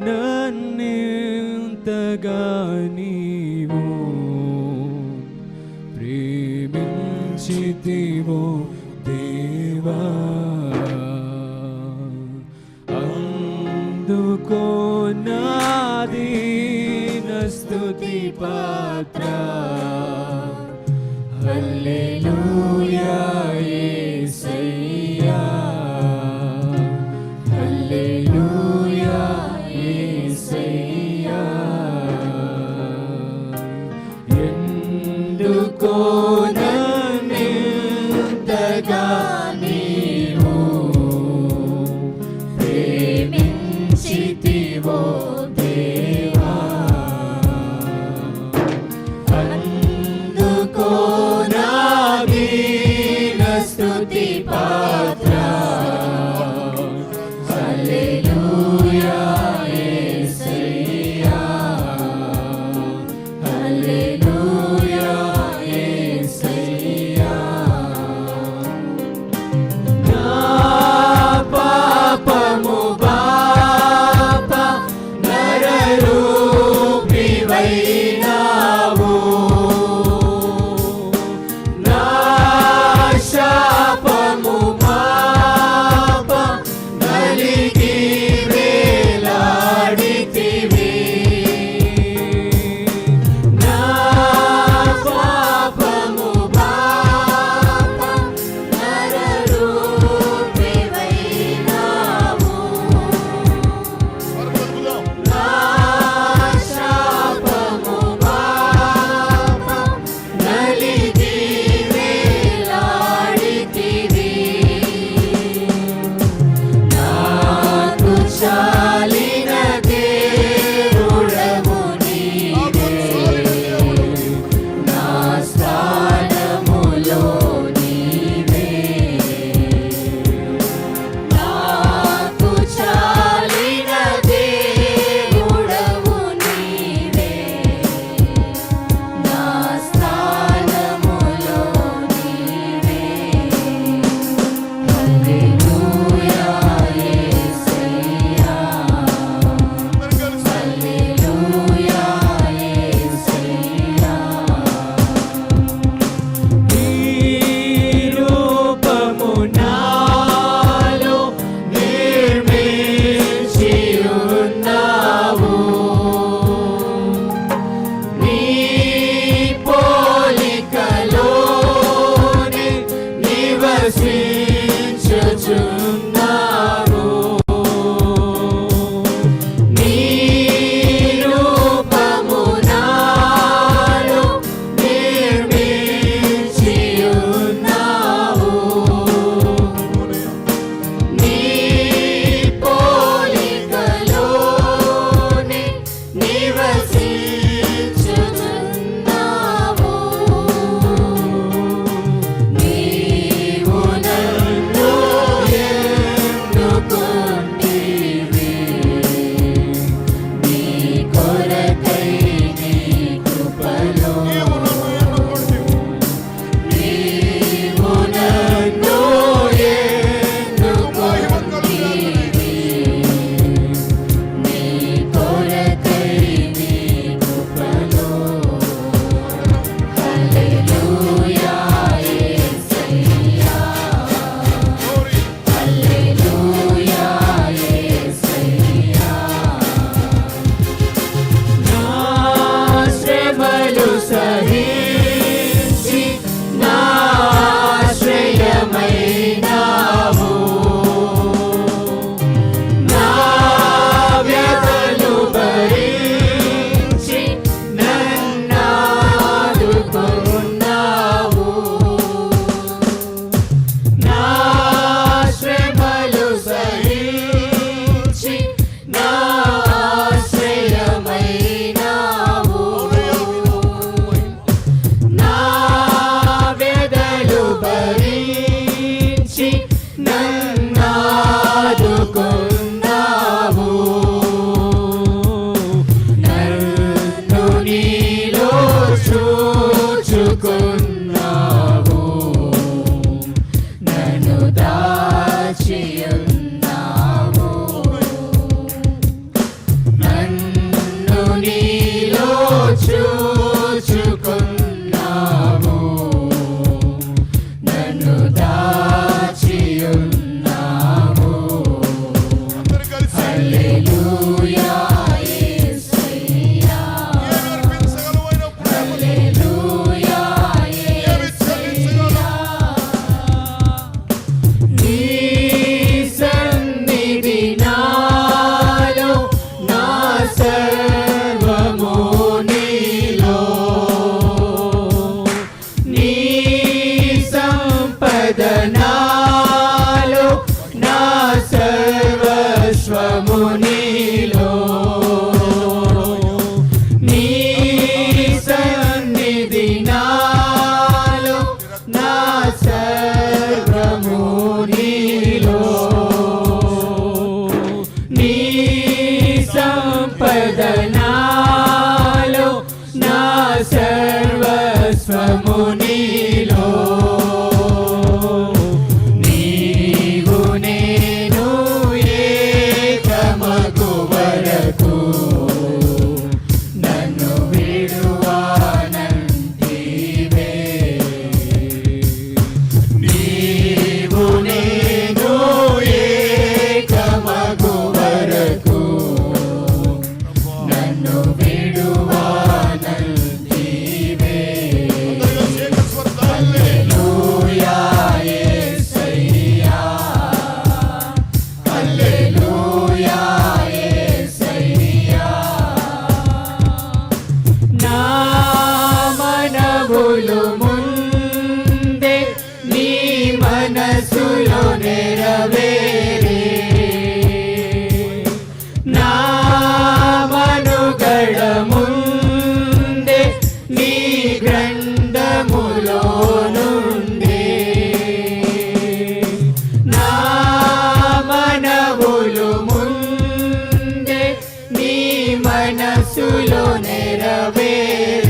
నన్నింతగా నీవు ప్రేమించితివో దేవా. అందుకో నాదీన స్తుతి పాత్ర. హల్లెలూయా. నన్నింతగా tonight. మనసులో నెరవేరే